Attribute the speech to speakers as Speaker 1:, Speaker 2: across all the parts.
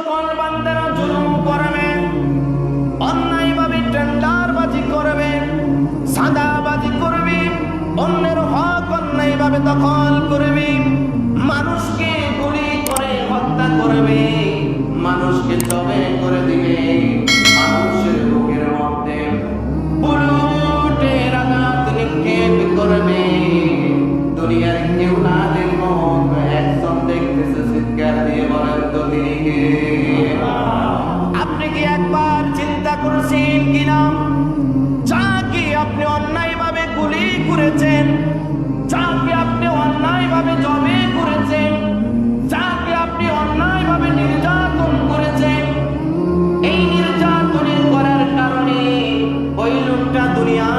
Speaker 1: সকল বান্দারা জুলুম করবে। অন্যায়ভাবে টেন্ডারবাজি করবে, সাদাবাজি করবে, অন্যের হক অন্যায়ভাবে দখল করবে। মানুষকে গুলি করে হত্যা করবে, মানুষকে জবে করে দিবে। মানুষের বুকের মধ্যে বুলুটের আঘাত নিক্ষেপ করবে। দুনিয়ার একবার চিন্তা করেছেন কিনা? যাকে আপনি অন্যায়ভাবে গুলি করেছেন? যাকে আপনি অন্যায়ভাবে জবে করেছেন? যাকে আপনি নির্যাতন করেছেন? এই নির্যাতনের করার কারণে ওই লোকটা দুনিয়া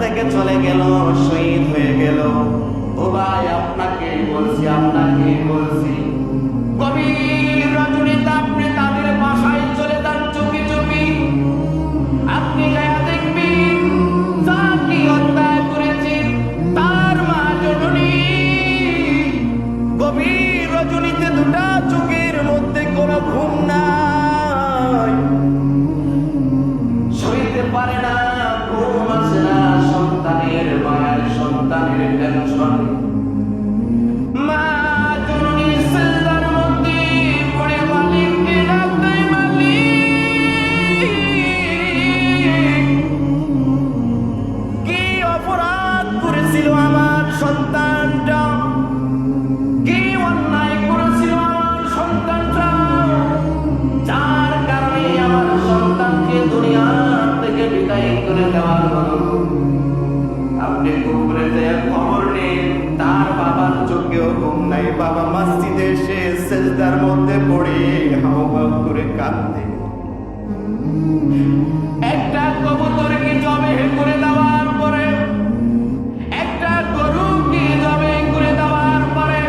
Speaker 1: থেকে চলে গেল, শহীদ হয়ে গেল। ও ভাই, আপনাকে সইতে পারে না। ঘুম আসে না সন্তানের মায়ের সন্তানের টেনশন। বাবা মসজিদে এসে সেজদার মধ্যে পড়ে হাও করে কাঁদতে একটা কবুতরকে জবে করে দেওয়ার পরে? একটা গরুকে জবে করে দেওয়ার পরে?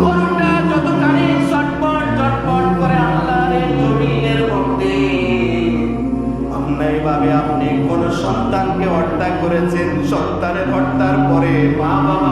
Speaker 1: গরুটা যতখানি চটপট চটপট করে আল্লাহর জমিনের মধ্যে। অন্যায়ভাবে আপনি কোন সন্তানকে হত্যা করেছেন? সন্তানের হত্যার পরে মা বাবা